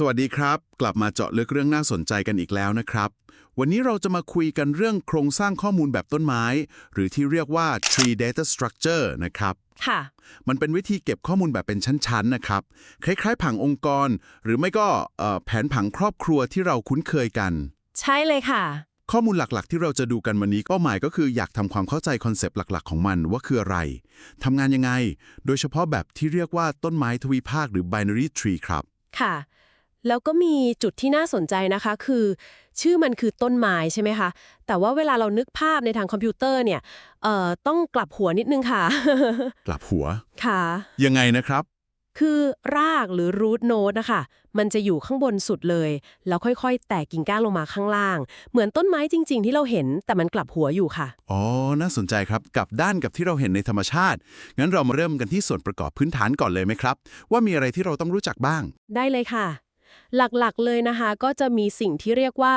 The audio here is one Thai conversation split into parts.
สวัสดีครับ กลับมาเจาะลึกเรื่องน่าสนใจกันอีกแล้วนะครับ วันนี้เราจะมาคุยกันเรื่องโครงสร้างข้อมูลแบบต้นไม้ หรือที่เรียกว่า tree data structure นะครับ ค่ะ มันเป็นวิธีเก็บข้อมูลแบบเป็นชั้นๆนะครับ คล้ายๆ ผังองค์กร หรือไม่ก็เอ่อแผนผังครอบครัวที่เราคุ้นเคยกัน ใช่เลยค่ะ ข้อมูลหลักๆ ที่เราจะดูกันวันนี้เป้าหมายก็คืออยากทำความเข้าใจคอนเซปต์หลักๆ ของมันว่าคืออะไรทำงานยังไง โดยเฉพาะแบบที่เรียกว่าต้นไม้ทวีภาคหรือ binary tree ครับ ค่ะ แล้วก็มีจุดที่น่าสนใจนะคะ คือ ชื่อมันคือต้นไม้ใช่ไหมคะ แต่ว่าเวลาเรานึกภาพในทางคอมพิวเตอร์เนี่ยเอ่อต้องกลับหัวนิดนึงค่ะ กลับหัว ค่ะ ยังไงนะครับ คือรากหรือ root node นะคะ มันจะอยู่ข้างบนสุดเลย แล้วค่อยๆ แตกกิ่งก้านลงมาข้างล่าง เหมือนต้นไม้จริง ๆ ที่เราเห็น แต่มันกลับหัวอยู่ค่ะ อ๋อ น่าสนใจครับ กลับด้านกับที่เราเห็นในธรรมชาติ งั้นเรามาเริ่มกันที่ส่วนประกอบพื้นฐานก่อนเลยไหมครับ ว่ามีอะไรที่เราต้องรู้จักบ้าง ได้เลยค่ะ หลักๆเลยนะคะ ก็จะมีสิ่งที่เรียกว่า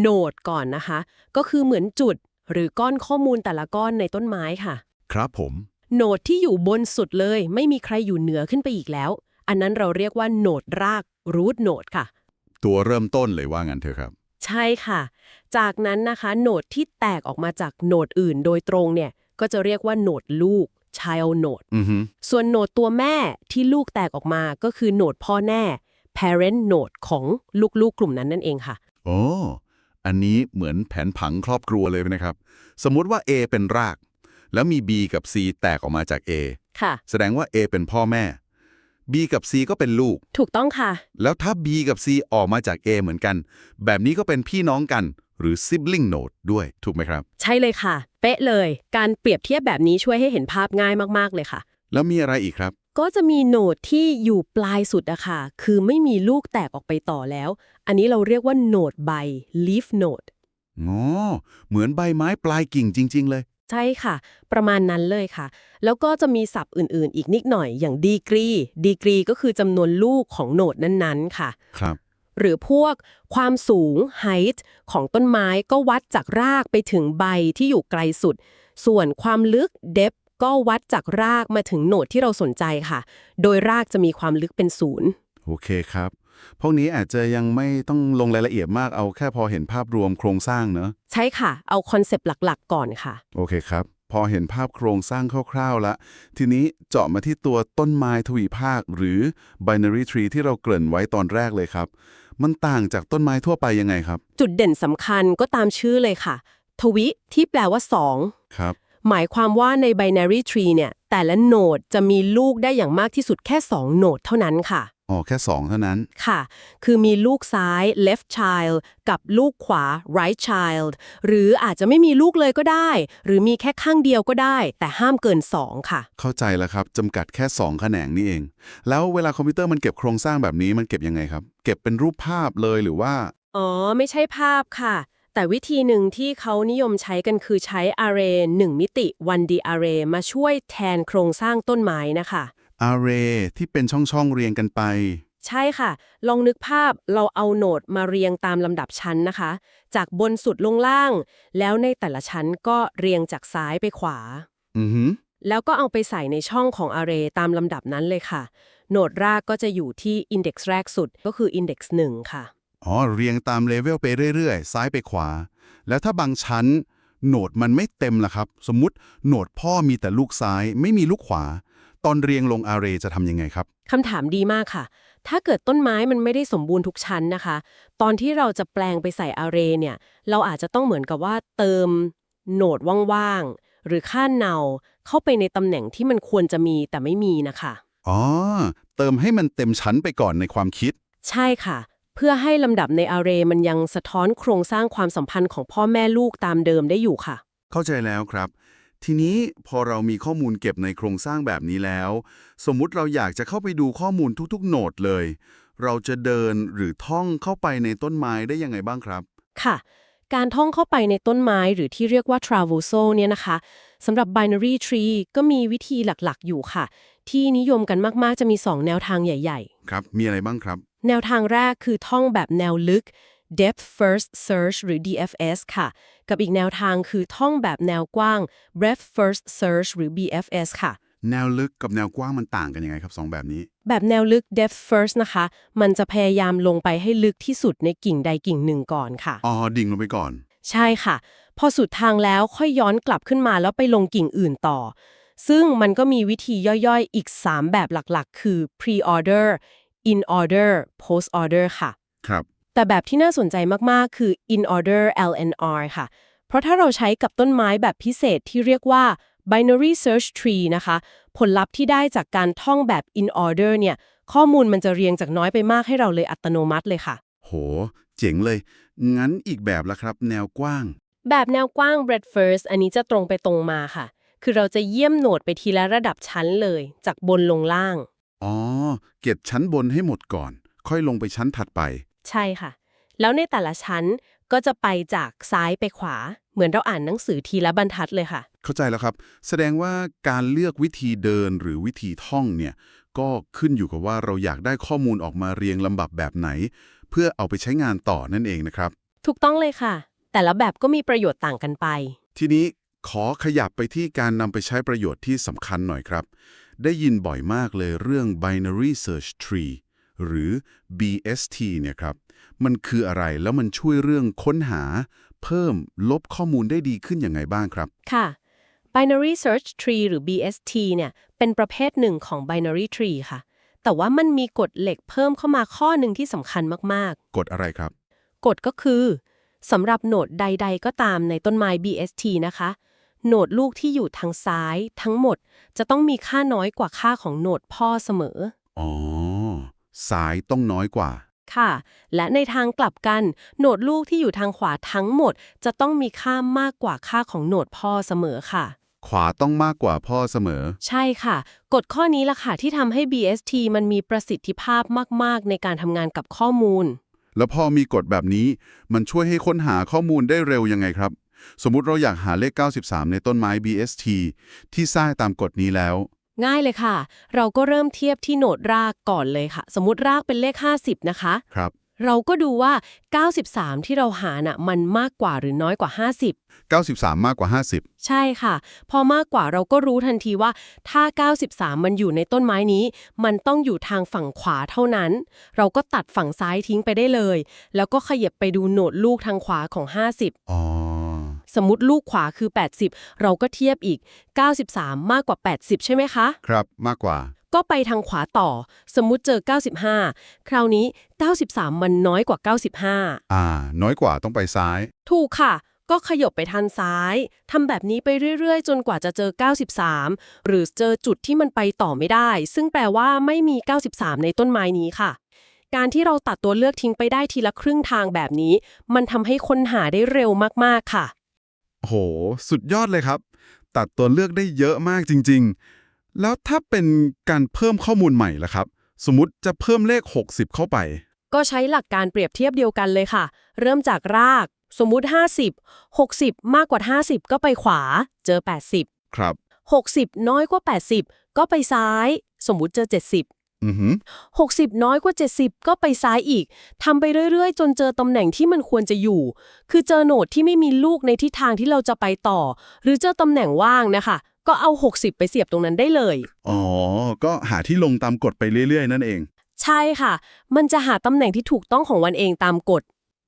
โนดก่อนนะคะ ก็คือเหมือนจุดหรือก้อนข้อมูลแต่ละก้อนในต้นไม้ค่ะ ครับผมโนดที่อยู่บนสุดเลย ไม่มีใครอยู่เหนือขึ้นไปอีกแล้ว อันนั้นเราเรียกว่าโนดราก root node ค่ะ ตัวเริ่มต้นเลยว่างั้นเถอะครับ ใช่ค่ะ จากนั้นนะคะโนดที่แตกออกมาจากโนดอื่นโดยตรงเนี่ย ก็จะเรียกว่าโนดลูก child node อือฮึส่วนโนดตัวแม่ที่ลูกแตกออกมาก็คือโนดพ่อแน่ parent node ของลูกๆกลุ่มนั้นนั่นเองค่ะโอ้อันนี้เหมือนแผนผังครอบครัวเลยนะครับ สมมุติว่า A เป็นราก แล้วมี B กับ C แตกออกมาจาก A ค่ะ แสดงว่า A เป็นพ่อแม่ B กับ C ก็เป็นลูก ถูกต้องค่ะ แล้วถ้า B กับ C ออกมาจาก A เหมือนกัน แบบนี้ก็เป็นพี่น้องกัน หรือ sibling node ด้วย ถูกไหมครับ ใช่เลยค่ะ เป๊ะเลย การเปรียบเทียบแบบนี้ช่วยให้เห็นภาพง่ายมาก ๆ เลยค่ะ แล้วมีอะไรอีกครับ ก็จะมีโนดที่อยู่ปลายสุดอะค่ะ คือไม่มีลูกแตกออกไปต่อแล้ว อันนี้เราเรียกว่าโนดใบ leaf node อ๋อ เหมือนใบไม้ปลายกิ่งจริง ๆ เลย ใช่ค่ะ ประมาณนั้นเลยค่ะ แล้วก็จะมีศัพท์อื่นๆ อีกนิดหน่อยอย่างดีกรี ดีกรีก็คือจำนวนลูกของโนดนั้นๆ ค่ะ ครับ หรือพวกความสูง height ของต้นไม้ก็วัดจากรากไปถึงใบที่อยู่ไกลสุด ส่วนความลึก depth ก็วัดจากรากมาถึงโหนดที่เราสนใจค่ะ โดยรากจะมีความลึกเป็นศูนย์ โอเคครับ พวกนี้อาจจะยังไม่ต้องลงรายละเอียดมากเอาแค่พอเห็นภาพรวมโครงสร้างเนอะใช่ค่ะ เอาคอนเซปต์หลักๆ ก่อนค่ะ โอเคครับ พอเห็นภาพโครงสร้างคร่าวๆแล้วทีนี้เจาะมาที่ตัวต้นไม้ทวีภาค หรือ binary tree ที่เราเกริ่นไว้ตอนแรกเลยครับ มันต่างจากต้นไม้ทั่วไปยังไงครับ จุดเด่นสำคัญก็ตามชื่อเลยค่ะ ทวิที่แปลว่า2ครับ หมายความว่าใน binary tree เนี่ย แต่ละโหนดจะมีลูกได้อย่างมากที่สุดแค่ 2โหนดเท่านั้นค่ะ อ๋อ แค่ 2 เท่านั้น ค่ะ คือมีลูกซ้าย left child กับลูกขวา right child หรืออาจจะไม่มีลูกเลยก็ได้ หรือมีแค่ข้างเดียวก็ได้ แต่ห้ามเกิน 2 ค่ะ เข้าใจแล้วครับจำกัดแค่ 2 แขนงนี่เอง แล้วเวลาคอมพิวเตอร์มันเก็บโครงสร้างแบบนี้มันเก็บยังไงครับ เก็บเป็นรูปภาพเลยหรือว่า อ๋อ ไม่ใช่ภาพค่ะ แต่วิธีหนึ่งที่เขานิยมใช้กันคือใช้ array 1มิติ 1D array มาช่วยแทนโครงสร้างต้นไม้นะคะ array ที่เป็นช่องๆเรียงกันไป ใช่ค่ะ ลองนึกภาพเราเอาโหนดมาเรียงตามลำดับชั้นนะคะ จากบนสุดลงล่าง แล้วในแต่ละชั้นก็เรียงจากซ้ายไปขวา อือหือแล้วก็เอาไปใส่ในช่องของ array ตามลำดับนั้นเลยค่ะ โหนดรากก็จะอยู่ที่ index แรกสุดก็คือ index 1ค่ะ อ๋อ เรียงตามเลเวลไปเรื่อยๆ ซ้ายไปขวา แล้วถ้าบางชั้น โหนดมันไม่เต็มล่ะครับ สมมุติโหนดพ่อมีแต่ลูกซ้าย ไม่มีลูกขวา ตอนเรียงลงอาร์เรย์จะทำยังไงครับ คำถามดีมากค่ะ ถ้าเกิดต้นไม้มันไม่ได้สมบูรณ์ทุกชั้นนะคะ ตอนที่เราจะแปลงไปใส่ array เนี่ย เราอาจจะต้องเหมือนกับว่าเติมโหนดว่างๆ หรือค่าเนาเข้าไปในตำแหน่งที่มันควรจะมีแต่ไม่มีนะคะ อ๋อ เติมให้มันเต็มชั้นไปก่อนในความคิด ใช่ค่ะ เพื่อให้ลำดับใน array มันยังสะท้อนโครงสร้างความสัมพันธ์ของพ่อแม่ลูกตามเดิมได้อยู่ค่ะ เข้าใจแล้วครับ ทีนี้พอเรามีข้อมูลเก็บในโครงสร้างแบบนี้แล้ว สมมุติเราอยากจะเข้าไปดูข้อมูลทุกๆ โหนดเลย เราจะเดินหรือท่องเข้าไปในต้นไม้ได้ยังไงบ้างครับ ค่ะ การท่องเข้าไปในต้นไม้หรือที่เรียกว่า traversal เนี่ยนะคะสำหรับ binary tree ก็มีวิธีหลักๆ อยู่ค่ะ ที่นิยมกันมากๆจะมี 2 แนวทางใหญ่ครับ มีอะไรบ้างครับๆ แนวทางแรกคือท่องแบบแนวลึก depth first search หรือ DFS ค่ะ กับอีกแนวทางคือท่องแบบแนวกว้าง breadth first search หรือ BFS ค่ะแนวลึกกับแนวกว้างมันต่างกันยังไงครับสองแบบนี้ แบบแนวลึก depth first นะคะ มันจะพยายามลงไปให้ลึกที่สุดในกิ่งใดกิ่งหนึ่งก่อนค่ะ อ๋อ ดิ่งลงไปก่อน ใช่ค่ะ พอสุดทางแล้วค่อยย้อนกลับขึ้นมาแล้วไปลงกิ่งอื่นต่อ ซึ่งมันก็มีวิธีย่อยๆ อีก 3 แบบหลักๆ คือ pre-order in order post order ค่ะ ครับ แต่แบบที่น่าสนใจมากๆ คือ in order LNR ค่ะ เพราะถ้าเราใช้กับต้นไม้แบบพิเศษที่เรียกว่า binary search tree นะคะ ผลลัพธ์ที่ได้จากการท่องแบบ in order เนี่ย ข้อมูลมันจะเรียงจากน้อยไปมากให้เราเลยอัตโนมัติเลยค่ะ โห เจ๋งเลย งั้นอีกแบบละครับ แนวกว้าง แบบแนวกว้าง breadth first อันนี้จะตรงไปตรงมาค่ะ คือเราจะเยี่ยมโหนดไปทีละระดับชั้นเลย จากบนลงล่าง อ๋อ เก็บชั้นบนให้หมดก่อน ค่อยลงไปชั้นถัดไป ใช่ค่ะ แล้วในแต่ละชั้นก็จะไปจากซ้ายไปขวา เหมือนเราอ่านหนังสือทีละบรรทัดเลยค่ะ เข้าใจแล้วครับ แสดงว่าการเลือกวิธีเดินหรือวิธีท่องเนี่ย ก็ขึ้นอยู่กับว่าเราอยากได้ข้อมูลออกมาเรียงลำดับแบบไหน เพื่อเอาไปใช้งานต่อนั่นเองนะครับ ถูกต้องเลยค่ะ แต่ละแบบก็มีประโยชน์ต่างกันไป ทีนี้ขอขยับไปที่การนำไปใช้ประโยชน์ที่สำคัญหน่อยครับ ได้ยินบ่อยมากเลยเรื่อง binary search tree หรือ BST เนี่ยครับ มันคืออะไรแล้วมันช่วยเรื่องค้นหา เพิ่มลบข้อมูลได้ดีขึ้นยังไงบ้างครับ ค่ะ binary search tree หรือ BST เนี่ย เป็นประเภทหนึ่งของ binary tree ค่ะ แต่ว่ามันมีกฎเหล็กเพิ่มเข้ามาข้อหนึ่งที่สำคัญมากกดอะไรครับๆกฎก็คือสำหรับโหนดใด ๆ ก็ตามในต้นไม้ BST นะคะ โหนดลูกที่อยู่ทางซ้ายทั้งหมดจะต้องมีค่าน้อยกว่าค่าของโหนดพ่อเสมอ อ๋อสายต้องน้อยกว่า ค่ะ และในทางกลับกัน โหนดลูกที่อยู่ทางขวาทั้งหมด จะต้องมีค่ามากกว่าค่าของโหนดพ่อเสมอค่ะ ขวาต้องมากกว่าพ่อเสมอ ใช่ค่ะ กฎข้อนี้ล่ะค่ะที่ทำให้ BST มันมีประสิทธิภาพมาก ๆ ในการทำงานกับข้อมูล แล้วพอมีกฎแบบนี้ มันช่วยให้ค้นหาข้อมูลได้เร็วยังไงครับ สมมุติเราอยากหาเลข 93 ในต้นไม้ BST ที่สร้างตามกฎนี้แล้ว ง่ายเลยค่ะ เราก็เริ่มเทียบที่โหนดรากก่อนเลยค่ะ สมมติรากเป็นเลข 50 นะคะ ครับ เราก็ดูว่า 93 ที่เราหาน่ะมันมากกว่าหรือน้อยกว่า 50 93 มากกว่า 50 ใช่ค่ะ พอมากกว่าเราก็รู้ทันทีว่า ถ้า 93 มันอยู่ในต้นไม้นี้ มันต้องอยู่ทางฝั่งขวาเท่านั้น เราก็ตัดฝั่งซ้ายทิ้งไปได้เลย แล้วก็ขยับไปดูโหนดลูกทางขวาของ 50 อ๋อ สมมติลูกขวาคือ 80 เราก็เทียบอีก 93 มากกว่า 80 ใช่ไหมคะ ครับมากกว่า ก็ไปทางขวาต่อ สมมุติเจอ 95 คราวนี้ 93 มันน้อยกว่า 95 อ่า น้อยกว่าต้องไปซ้าย ถูกค่ะ ก็ขยบไปทางซ้ายทำแบบนี้ไปเรื่อย ๆ จนกว่าจะเจอ 93 หรือเจอจุดที่มันไปต่อไม่ได้ ซึ่งแปลว่าไม่มี 93 ในต้นไม้นี้ค่ะการที่เราตัดตัวเลือกทิ้งไปได้ทีละครึ่งทางแบบนี้ มันทำให้ค้นหาได้เร็วมาก ๆ ค่ะ โห สุดยอดเลยครับ ตัดตัวเลือกได้เยอะมากจริง ๆ แล้วถ้าเป็นการเพิ่มข้อมูลใหม่ล่ะครับ สมมติจะเพิ่มเลข 60 เข้าไป ก็ใช้หลักการเปรียบเทียบเดียวกันเลยค่ะ เริ่มจากราก สมมุติ 50 60 มากกว่า 50 ก็ไปขวา เจอ 80 ครับ 60 น้อยกว่า 80 ก็ไปซ้าย สมมุติเจอ 70 อือหือ60น้อยกว่า 70 ก็ไปซ้ายอีกทำไปเรื่อยๆ จนเจอตำแหน่งที่มันควรจะอยู่ คือเจอโหนดที่ไม่มีลูกในทิศทางที่เราจะไปต่อ หรือเจอตำแหน่งว่างนะคะ ก็เอา 60 ไปเสียบตรงนั้นได้เลย อ๋อ ก็หาที่ลงตามกฎไปเรื่อยๆ นั่นเอง ใช่ค่ะ มันจะหาตำแหน่งที่ถูกต้องของวันเองตามกฎ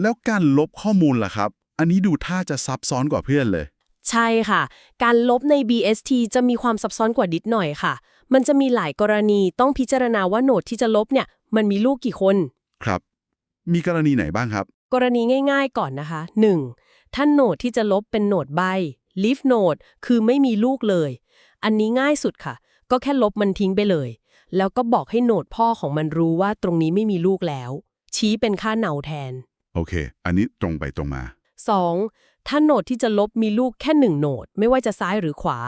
แล้วการลบข้อมูลล่ะครับ อันนี้ดูท่าจะซับซ้อนกว่าเพื่อนเลย ใช่ค่ะ การลบใน BST จะมีความซับซ้อนกว่าดิดหน่อยค่ะ มันจะมีหลายกรณีต้องพิจารณาว่าโหนดที่จะลบเนี่ย มันมีลูกกี่คน ครับ มีกรณีไหนบ้างครับ กรณีง่ายๆก่อนนะคะ 1. ถ้าโหนดที่จะลบเป็นโหนดใบ leaf node คือไม่มีลูกเลย อันนี้ง่ายสุดค่ะ ก็แค่ลบมันทิ้งไปเลย แล้วก็บอกให้โหนดพ่อของมันรู้ว่าตรงนี้ไม่มีลูกแล้ว ชี้เป็นค่าเนาแทน โอเค อันนี้ตรงไปตรงมา 2. ถ้าโหนดที่จะลบมีลูกแค่หนึ่งโหนด ไม่ว่าจะซ้ายหรือขวา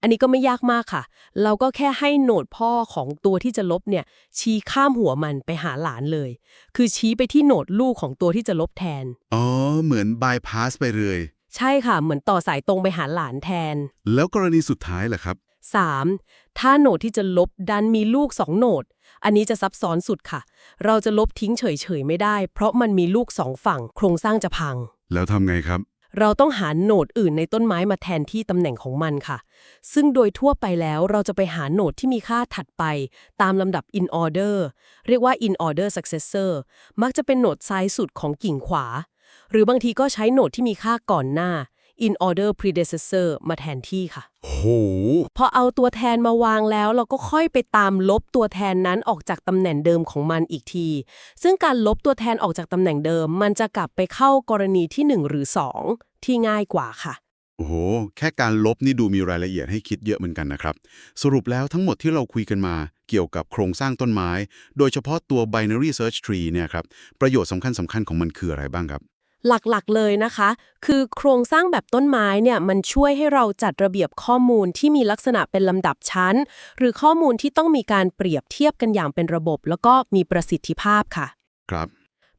อันนี้ก็ไม่ยากมากค่ะ เราก็แค่ให้โหนดพ่อของตัวที่จะลบเนี่ย ชี้ข้ามหัวมันไปหาหลานเลย คือชี้ไปที่โหนดลูกของตัวที่จะลบแทน อ๋อ เหมือนบายพาสไปเลย ใช่ค่ะ เหมือนต่อสายตรงไปหาหลานแทน แล้วกรณีสุดท้ายล่ะครับ 3. ถ้าโหนดที่จะลบดันมีลูก 2 โหนด อันนี้จะซับซ้อนสุดค่ะ เราจะลบทิ้งเฉยๆไม่ได้ เพราะมันมีลูกสองฝั่ง โครงสร้างจะพัง แล้วทำไงครับ เราต้องหาโหนดอื่นในต้นไม้มาแทนที่ตำแหน่งของมันค่ะ ซึ่งโดยทั่วไปแล้วเราจะไปหาโหนดที่มีค่าถัดไป ตามลำดับ in order เรียกว่า in order successor มักจะเป็นโหนดซ้ายสุดของกิ่งขวา หรือบางทีก็ใช้โหนดที่มีค่าก่อนหน้า in order predecessor มาแทนที่ค่ะ โห พอเอาตัวแทนมาวางแล้ว เราก็ค่อยไปตามลบตัวแทนนั้นออกจากตำแหน่งเดิมของมันอีกที ซึ่งการลบตัวแทนออกจากตำแหน่งเดิม มันจะกลับไปเข้ากรณีที่ 1 หรือ 2 ที่ง่ายกว่าค่ะ โอ้โห แค่การลบนี่ดูมีรายละเอียดให้คิดเยอะเหมือนกันนะครับ สรุปแล้วทั้งหมดที่เราคุยกันมาเกี่ยวกับโครงสร้างต้นไม้ โดยเฉพาะตัว binary search tree เนี่ยครับ ประโยชน์สำคัญสำคัญของมันคืออะไรบ้างครับ หลักๆเลยนะคะ คือโครงสร้างแบบต้นไม้เนี่ยมันช่วยให้เราจัดระเบียบข้อมูลที่มีลักษณะเป็นลำดับชั้น หรือข้อมูลที่ต้องมีการเปรียบเทียบกันอย่างเป็นระบบ แล้วก็มีประสิทธิภาพค่ะ ครับ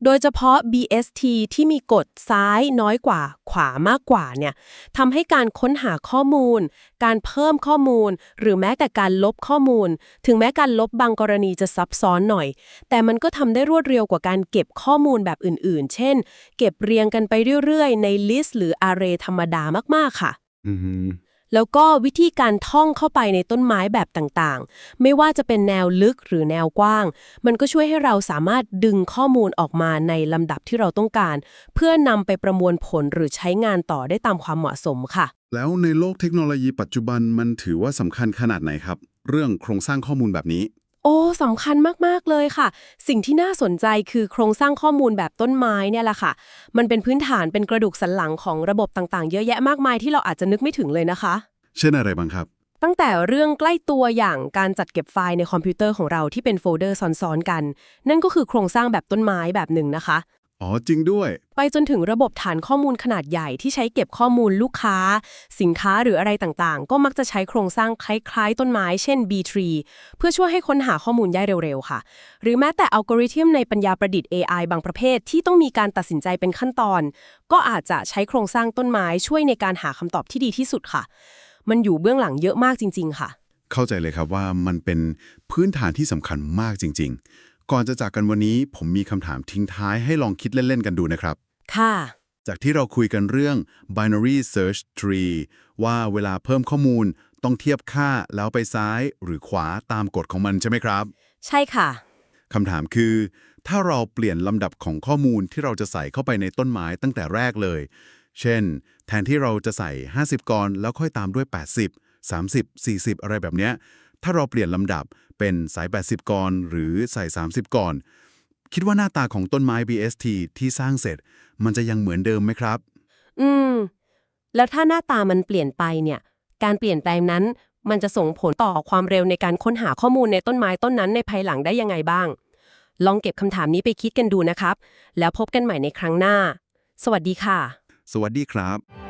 โดยเฉพาะ BST ที่มีกฎซ้ายน้อยกว่า ขวามากกว่าเนี่ยทำให้การค้นหาข้อมูล การเพิ่มข้อมูล หรือแม้แต่การลบข้อมูล ถึงแม้การลบบางกรณีจะซับซ้อนหน่อย แต่มันก็ทำได้รวดเร็วกว่าการเก็บข้อมูลแบบอื่นๆ เช่น เก็บเรียงกันไปเรื่อยๆ ใน list หรือ array ธรรมดามากๆค่ะ อืม แล้วก็วิธีการท่องเข้าไปในต้นไม้แบบต่างๆ ไม่ว่าจะเป็นแนวลึกหรือแนวกว้าง มันก็ช่วยให้เราสามารถดึงข้อมูลออกมาในลำดับที่เราต้องการ เพื่อนำไปประมวลผลหรือใช้งานต่อได้ตามความเหมาะสมค่ะ แล้วในโลกเทคโนโลยีปัจจุบันมันถือว่าสำคัญขนาดไหนครับ เรื่องโครงสร้างข้อมูลแบบนี้ โอ้สำคัญมาก ๆ เลยค่ะ สิ่งที่น่าสนใจคือโครงสร้างข้อมูลแบบต้นไม้เนี่ยแหละค่ะ มันเป็นพื้นฐานเป็นกระดูกสันหลังของระบบต่างๆ เยอะแยะมากมายที่เราอาจจะนึกไม่ถึงเลยนะคะ เช่นอะไรบ้างครับ ตั้งแต่เรื่องใกล้ตัวอย่างการจัดเก็บไฟล์ในคอมพิวเตอร์ของเราที่เป็นโฟลเดอร์ซ้อนๆกัน นั่นก็คือโครงสร้างแบบต้นไม้แบบหนึ่งนะคะ อ๋อ จริงด้วย ไปจนถึงระบบฐานข้อมูลขนาดใหญ่ที่ใช้เก็บข้อมูลลูกค้า สินค้าหรืออะไรต่างๆ ก็มักจะใช้โครงสร้างคล้ายๆ ต้นไม้เช่น B-tree เพื่อช่วยให้ค้นหาข้อมูลได้เร็วๆ ค่ะ หรือแม้แต่อัลกอริทึมในปัญญาประดิษฐ์ AI บางประเภทที่ต้องมีการตัดสินใจเป็นขั้นตอน ก็อาจจะใช้โครงสร้างต้นไม้ช่วยในการหาคำตอบที่ดีที่สุดค่ะ มันอยู่เบื้องหลังเยอะมากจริง ๆ ค่ะ เข้าใจเลยครับว่ามันเป็นพื้นฐานที่สำคัญมากจริง ๆ ก่อนจะจากกันวันนี้ผมมีคำถามทิ้งท้ายให้ลองคิดเล่น ๆ กันดูนะครับ ค่ะ จากที่เราคุยกันเรื่อง binary search tree ว่าเวลาเพิ่มข้อมูลต้องเทียบค่าแล้วไปซ้ายหรือขวาตามกฎของมันใช่ไหมครับ ใช่ค่ะ คำถามคือ ถ้าเราเปลี่ยนลำดับของข้อมูลที่เราจะใส่เข้าไปในต้นไม้ตั้งแต่แรกเลย เช่น แทนที่เราจะใส่ 50 กรแล้วค่อยตามด้วย 80 30 40 อะไรแบบเนี้ย ถ้าเราเปลี่ยนลำดับเป็นใส่80กรหรือใส่30กรคิดว่าหน้าตาของต้นไม้ BST ที่สร้างเสร็จ มันจะยังเหมือนเดิมไหมครับ อืม แล้วถ้าหน้าตามันเปลี่ยนไปเนี่ย การเปลี่ยนแปลงนั้น มันจะส่งผลต่อความเร็วในการค้นหาข้อมูลในต้นไม้ต้นนั้นในภายหลังได้ยังไงบ้าง ลองเก็บคำถามนี้ไปคิดกันดูนะครับ แล้วพบกันใหม่ในครั้งหน้า สวัสดีค่ะ สวัสดีครับ